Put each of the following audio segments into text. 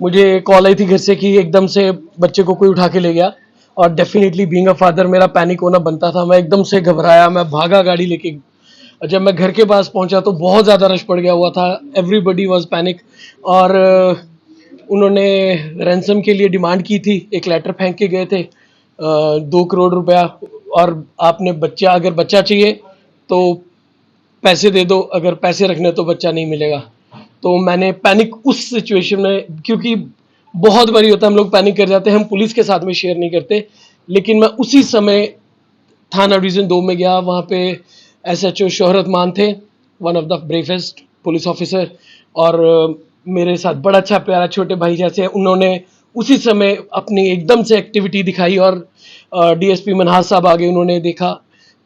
मुझे कॉल आई थी घर से कि एकदम से बच्चे को कोई उठा के ले गया। और डेफिनेटली बीइंग अ फादर मेरा पैनिक होना बनता था। मैं एकदम से घबराया, मैं भागा गाड़ी लेके। और जब मैं घर के पास पहुँचा तो बहुत ज़्यादा रश पड़ गया हुआ था। एवरीबडी वॉज़ पैनिक और उन्होंने रैंसम के लिए डिमांड की थी। एक लेटर फेंक के गए थे दो करोड़ रुपया। और आपने बच्चा, अगर बच्चा चाहिए तो पैसे दे दो, अगर पैसे रखने तो बच्चा नहीं मिलेगा। तो मैंने पैनिक उस सिचुएशन में, क्योंकि बहुत बारी होता है, हम लोग पैनिक कर जाते हैं, हम पुलिस के साथ में शेयर नहीं करते, लेकिन मैं उसी समय थाना डिवीज़न दो में गया, वहाँ पे S H O Shohrat Maan थे one of the bravest police officer और मेरे साथ बड़ा अच्छा प्यारा छोटे भाई जैसे उन्होंने उसी समय अपनी एकदम से एक्टिविटी दिखाई, और डीएसपी मनहास साहब आगे उन्होंने देखा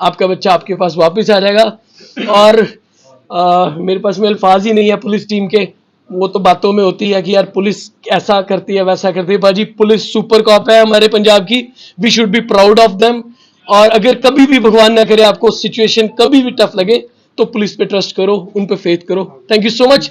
आपका बच्चा आपके पास वापस आ जाएगा। और आ, मेरे पास में अल्फाज ही नहीं है पुलिस टीम के। वो तो बातों में होती है कि यार पुलिस ऐसा करती है वैसा करती है। भाजी पुलिस सुपर कॉप है हमारे पंजाब की। We should be proud of them और अगर कभी भी भगवान ना करे आपको सिचुएशन कभी भी टफ लगे तो पुलिस पे ट्रस्ट करो उन पे फेथ करो। Thank you so much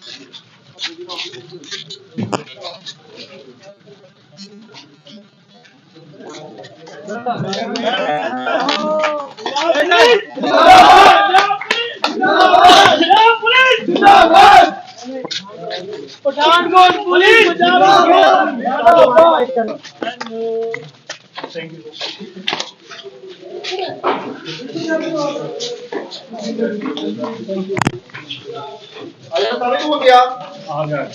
Pathankot police ਜਿੰਦਾਬਾਦ। ਥੈਂਕ ਯੂ ਆਇਆ ਸਾਰੇ ਹੋ ਗਿਆ ਆ ਗਿਆ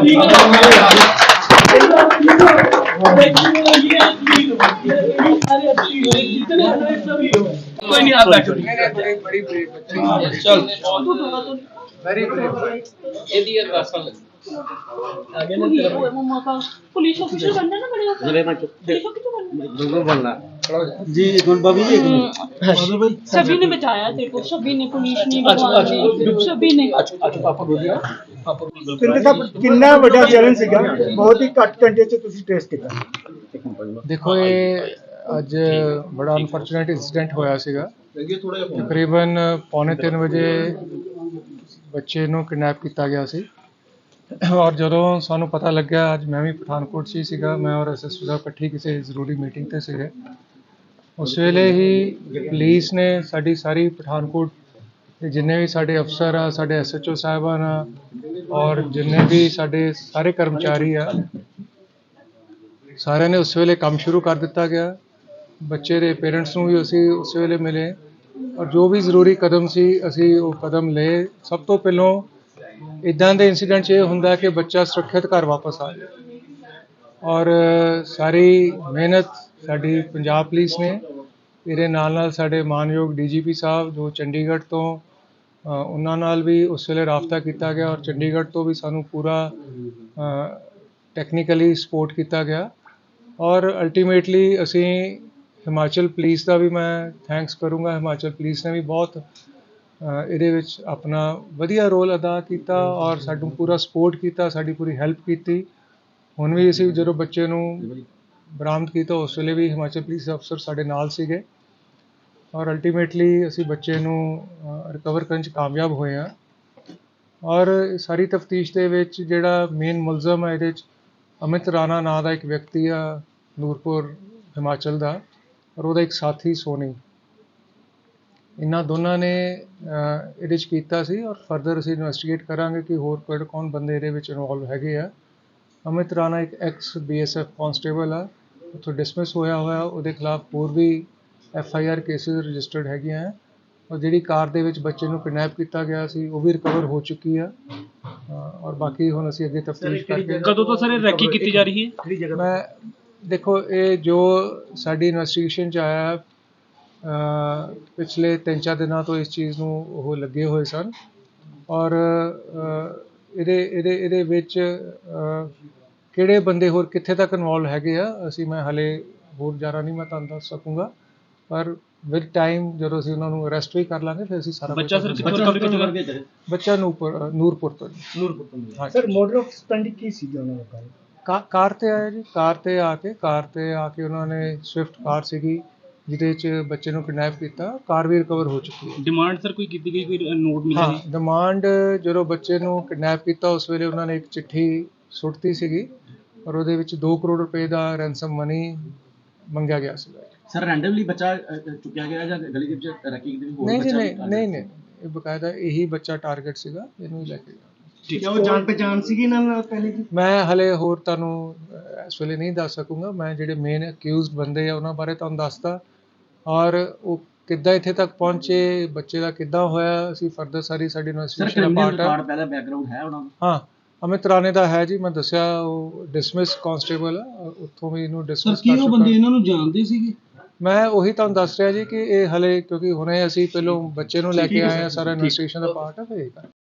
ਠੀਕ ਠੀਕ ਠੀਕ ਠੀਕ कोई नहीं आप बैठो चल आगे ना तेरा पुलिस ऑफिसर बनना ना बड़े पुलिस ऑफिसर बनना जी एक मिनट बाबू जी एक मिनट सभी ने बचाया तेरे को सभी ने पुलिस ने अच्छा, भगवान अच्छा, ने सभी ने अच्छा अच्छा ਪਾਪਾ ਬੋਲਿਆ ਪਾਪਾ ਬੋਲ ਕਿੰਨੇ ਸਾਹਿਬ ਕਿੰਨਾ ਵੱਡਾ ਚੈਲੰਜ ਸੀਗਾ ਬਹੁਤ ਹੀ ਘੱਟ ਘੰਟੇ 'ਚ ਤੁਸੀਂ ਟ੍ਰੇਸ ਕੀਤਾ ਦੇਖੋ ਇਹ ਅੱਜ ਬੜਾ ਅਨਫੋਰਚੂਨੇਟ ਇਨਸੀਡੈਂਟ ਹੋਇਆ ਸੀਗਾ ਤਕਰੀਬਨ ਪੌਣੇ 3 ਵਜੇ ਬੱਚੇ ਨੂੰ ਕਿਡਨੈਪ ਕੀਤਾ ਗਿਆ ਸੀ ਔਰ ਜਦੋਂ ਸਾਨੂੰ ਪਤਾ ਲੱਗਿਆ ਅੱਜ ਮੈਂ ਵੀ ਪਠਾਨਕੋਟ 'ਚ ਹੀ ਸੀਗਾ ਮੈਂ ਔਰ ਐਸਐਸਪੀ ਸਾਹਿਬ ਇਕੱਠੀ ਕਿਸੇ ਜ਼ਰੂਰੀ ਮੀਟਿੰਗ ਤੇ ਸੀਗੇ ਉਸ ਵੇਲੇ ਹੀ ਪੁਲਿਸ ਨੇ ਸਾਡੀ ਸਾਰੀ ਪਠਾਨਕੋਟ ਦੇ ਜਿੰਨੇ ਵੀ ਸਾਡੇ ਅਫਸਰ ਆ, ਸਾਡੇ ਐਸਐਚਓ ਸਾਹਿਬਾਨ ਆ ਔਰ ਜਿੰਨੇ ਵੀ ਸਾਡੇ ਸਾਰੇ ਕਰਮਚਾਰੀ ਆ, ਸਾਰਿਆਂ ਨੇ ਉਸ ਵੇਲੇ ਕੰਮ ਸ਼ੁਰੂ ਕਰ ਦਿੱਤਾ ਗਿਆ। ਬੱਚੇ ਦੇ ਪੇਰੈਂਟਸ ਨੂੰ ਵੀ ਅਸੀਂ ਉਸ ਵੇਲੇ ਮਿਲੇ ਔਰ ਜੋ ਵੀ ਜ਼ਰੂਰੀ ਕਦਮ ਸੀ, ਅਸੀਂ ਉਹ ਕਦਮ ਲਏ। ਸਭ ਤੋਂ ਪਹਿਲਾਂ ਇਦਾਂ ਦੇ ਇਨਸੀਡੈਂਟ 'ਚ ਇਹ ਹੁੰਦਾ ਕਿ ਬੱਚਾ ਸੁਰੱਖਿਅਤ ਘਰ ਵਾਪਸ ਆ ਜਾਏ ਔਰ ਸਾਰੀ ਮਿਹਨਤ ਸਾਡੀ ਪੰਜਾਬ ਪੁਲਿਸ ਨੇ ਇਹਦੇ ਨਾਲ ਨਾਲ ਸਾਡੇ ਮਾਨਯੋਗ ਡੀਜੀਪੀ ਸਾਹਿਬ ਜੋ ਚੰਡੀਗੜ੍ਹ ਤੋਂ ਉਹਨਾਂ ਨਾਲ ਵੀ ਉਸ ਵੇਲੇ ਰਾਬਤਾ ਕੀਤਾ ਗਿਆ ਔਰ ਚੰਡੀਗੜ੍ਹ ਤੋਂ ਵੀ ਸਾਨੂੰ ਪੂਰਾ ਟੈਕਨੀਕਲੀ ਸਪੋਰਟ ਕੀਤਾ ਗਿਆ। ਔਰ ਅਲਟੀਮੇਟਲੀ ਅਸੀਂ ਹਿਮਾਚਲ ਪੁਲਿਸ ਦਾ ਵੀ ਮੈਂ ਥੈਂਕਸ ਕਰੂੰਗਾ। ਹਿਮਾਚਲ ਪੁਲਿਸ ਨੇ ਵੀ ਬਹੁਤ ਇਹਦੇ ਵਿੱਚ ਆਪਣਾ ਵਧੀਆ ਰੋਲ ਅਦਾ ਕੀਤਾ ਔਰ ਸਾਨੂੰ ਪੂਰਾ ਸਪੋਰਟ ਕੀਤਾ, ਸਾਡੀ ਪੂਰੀ ਹੈਲਪ ਕੀਤੀ। ਹੁਣ ਵੀ ਅਸੀਂ ਜਦੋਂ ਬੱਚੇ ਨੂੰ ਬਰਾਮਦ ਕੀਤਾ, ਉਸ ਵੇਲੇ ਵੀ ਹਿਮਾਚਲ ਪੁਲਿਸ ਅਫਸਰ ਸਾਡੇ ਨਾਲ ਸੀਗੇ। ਔਰ ਅਲਟੀਮੇਟਲੀ ਅਸੀਂ ਬੱਚੇ ਨੂੰ ਰਿਕਵਰ ਕਰਨ 'ਚ ਕਾਮਯਾਬ ਹੋਏ ਹਾਂ। ਔਰ ਸਾਰੀ ਤਫਤੀਸ਼ ਦੇ ਵਿੱਚ ਜਿਹੜਾ ਮੇਨ ਮੁਲਜ਼ਮ ਹੈ, ਇਹਦੇ 'ਚ ਅਮਿਤ ਰਾਣਾ ਨਾਂ ਦਾ ਇੱਕ ਵਿਅਕਤੀ ਆ, ਨੂਰਪੁਰ, ਹਿਮਾਚਲ ਦਾ। ਔਰ ਉਹਦਾ ਇੱਕ ਸਾਥੀ ਸੋਨੀ। ਇਹਨਾਂ ਦੋਨਾਂ ਨੇ ਇਹਦੇ 'ਚ ਕੀਤਾ ਸੀ। ਔਰ ਫਰਦਰ ਅਸੀਂ ਇਨਵੈਸਟੀਗੇਟ ਕਰਾਂਗੇ ਕਿ ਹੋਰ ਕਿਹੜੇ ਕੌਣ ਬੰਦੇ ਇਹਦੇ ਵਿੱਚ ਇਨਵੋਲਵ ਹੈਗੇ ਆ। ਅਮਿਤ ਰਾਣਾ ਇੱਕ ਐਕਸ ਬੀਐਸਐਫ ਕਾਂਸਟੇਬਲ ਆ। ਉੱਥੋਂ ਡਿਸਮਿਸ ਹੋਇਆ ਹੋਇਆ। ਉਹਦੇ ਖਿਲਾਫ ਹੋਰ ਵੀ F I R cases registered ਹੈਗੀਆਂ ਹੈ ਔਰ ਜਿਹੜੀ ਕਾਰ ਦੇ ਵਿੱਚ ਬੱਚੇ ਨੂੰ ਕਿਡਨੈਪ ਕੀਤਾ ਗਿਆ ਸੀ ਉਹ ਵੀ ਰਿਕਵਰ ਹੋ ਚੁੱਕੀ ਆ। ਔਰ ਬਾਕੀ ਹੁਣ ਅਸੀਂ ਅੱਗੇ ਤਫਤੀਸ਼ ਕਰਕੇ ਕਦੋਂ ਤੋਂ ਸਰ ਇਹ ਰੈਕੀ ਕੀਤੀ ਜਾ ਰਹੀ ਹੈ? ਮੈਂ ਦੇਖੋ ਇਹ ਜੋ ਸਾਡੀ ਇਨਵੈਸਟੀਗੇਸ਼ਨ ਚ ਆਇਆ ਪਿਛਲੇ ਤਿੰਨ ਚਾਰ ਦਿਨਾਂ ਤੋਂ ਇਸ ਚੀਜ਼ ਨੂੰ ਉਹ ਲੱਗੇ ਹੋਏ ਸਨ। ਔਰ ਇਹਦੇ ਇਹਦੇ ਇਹਦੇ ਵਿੱਚ ਕਿਹੜੇ ਬੰਦੇ ਹੋਰ ਕਿੱਥੇ ਤੱਕ ਇਨਵੋਲਵ ਹੈਗੇ ਆ ਅਸੀਂ ਮੈਂ ਹਲੇ ਹੋਰ ਜ਼ਿਆਦਾ ਨਹੀਂ ਮੈਂ ਤੁਹਾਨੂੰ ਦੱਸ ਸਕੂੰਗਾ ਪਰ ਵਿਦ ਟਾਈਮ ਜਦੋਂ ਅਸੀਂ ਉਹਨਾਂ ਨੂੰ ਅਰੈਸਟ ਵੀ ਕਰ ਲਾਂਗੇ ਫਿਰ ਅਸੀਂ ਸਾਰਾ ਬੱਚਾ ਸਰ ਕਿੱਥੋਂ ਰਿਕਵਰ ਕੀਤਾ ਗਿਆ ਬੱਚਾ ਨੂਰਪੁਰ ਨੂਰਪੁਰ ਤੋਂ। ਨੂਰਪੁਰ ਤੋਂ ਹਾਂ ਸਰ ਮੋਡਰ ਆਫ ਸਪੈਂਡਿੰਗ ਕੀ ਸੀ ਉਹਨਾਂ ਦੀ ਕਾਰ ਤੇ ਆਇਆ ਜੀ ਕਾਰ ਤੇ ਆ ਕੇ ਕਾਰ ਤੇ ਆ ਕੇ ਉਹਨਾਂ ਨੇ ਸਵਿਫਟ ਕਾਰ ਸੀਗੀ ਜਿਹਦੇ 'ਚ ਬੱਚੇ ਨੂੰ ਕਿਡਨੈਪ ਕੀਤਾ ਕਾਰ ਵੀ ਰਿਕਵਰ ਹੋ ਚੁੱਕੀ ਹੈ। ਡਿਮਾਂਡ ਸਰ ਕੋਈ ਕੀਤੀ ਗਈ ਕੋਈ ਨੋਟ ਮਿਲਿਆ ਹਾਂ ਜੀ? ਡਿਮਾਂਡ ਜਦੋਂ ਬੱਚੇ ਨੂੰ ਕਿਡਨੈਪ ਕੀਤਾ ਉਸ ਵੇਲੇ ਉਹਨਾਂ ਨੇ ਇੱਕ ਚਿੱਠੀ ਸੁੱਟਤੀ ਸੀਗੀ ਔਰ ਉਹਦੇ ਵਿੱਚ 2 ਕਰੋੜ ਰੁਪਏ ਦਾ ਰੈਂਸਮ ਮਨੀ ਮੰਗਿਆ ਗਿਆ ਸੀ। ਸਰ ਰੈਂਡਮਲੀ ਬੱਚਾ ਅ, ਚੁੱਕਿਆ ਗਿਆ ਜਾਂ ਗਲੀ ਦੇ ਵਿੱਚ ਰੱਖੀ ਗਈ ਹੋਰ ਨਹੀਂ ਜੀ ਬੱਚਾ ਨਹੀਂ ਵੀ ਨਹੀਂ ਨਹੀਂ। ਇਹ ਬਕਾਇਦਾ ਇਹੀ ਬੱਚਾ ਟਾਰਗੇਟ ਸੀਗਾ ਇਹਨੂੰ ਹੀ ਲੈ ਕੇ ਜਾਣਾ ਠੀਕ ਹੈ ਉਹ ਜਾਣ ਪਛਾਣ ਸੀਗੀ ਇਹਨਾਂ ਨਾਲ ਪਹਿਲੇ ਦੀ ਮੈਂ ਹਲੇ ਹੋਰ ਤੁਹਾਨੂੰ ਅਹ, ਇਸ ਵੇਲੇ ਨਹੀਂ ਦੱਸ ਸਕੂੰਗਾ। ਮੈਂ ਜਿਹੜੇ ਮੇਨ ਅਕਿਊਜ਼ਡ ਬੰਦੇ ਆ ਉਹਨਾਂ ਬਾਰੇ ਤੁਹਾਨੂੰ ਦੱਸਦਾ। ਔਰ ਉਹ ਕਿੱਦਾਂ ਇੱਥੇ ਤੱਕ ਪਹੁੰਚੇ ਬੱਚੇ ਦਾ ਕਿੱਦਾਂ ਹੋਇਆ ਅਸੀਂ ਫਰਦਰ ਸਾਰੀ ਸਾਡੀ ਸਰ ਇਨਵੈਸਟੀਗੇਸ਼ਨ ਦਾ ਕ੍ਰਿਮੀਨਲ ਪਾਰਟ ਰਿਕਾਰਡ ਹੈ ਪਹਿਲਾਂ ਬੈਕਗ੍ਰਾਉਂਡ ਹੈ ਉਹਨਾਂ ਦਾ? ਹਾਂ। ਅਮਿਤ ਰਾਣੇ ਦਾ ਹੈ ਜੀ ਮੈਂ ਦੱਸਿਆ ਉਹ ਡਿਸਮਿਸ ਕਾਂਸਟੇਬਲ ਆ ਉੱਥੋਂ ਵੀ ਇਹਨੂੰ ਡਿਸਮਿਸ ਕਰ ਚੁੱਕਾ। ਇਹਨਾਂ ਨੂੰ ਜਾਣਦੇ ਸੀਗੇ? ਮੈਂ ਉਹੀ ਤੁਹਾਨੂੰ ਦੱਸ ਰਿਹਾ ਜੀ ਕਿ ਇਹ ਹਲੇ ਕਿਉਂਕਿ ਹੁਣੇ ਅਸੀਂ ਪਹਿਲੋਂ ਬੱਚੇ ਨੂੰ ਲੈ ਕੇ ਆਏ ਆ ਸਾਰਾ। ਇਨਵੈਸਟੀਗੇਸ਼ਨ ਦਾ ਪਾਰਟ ਹੈ ਫਿਰ ਇਹ ਕਰ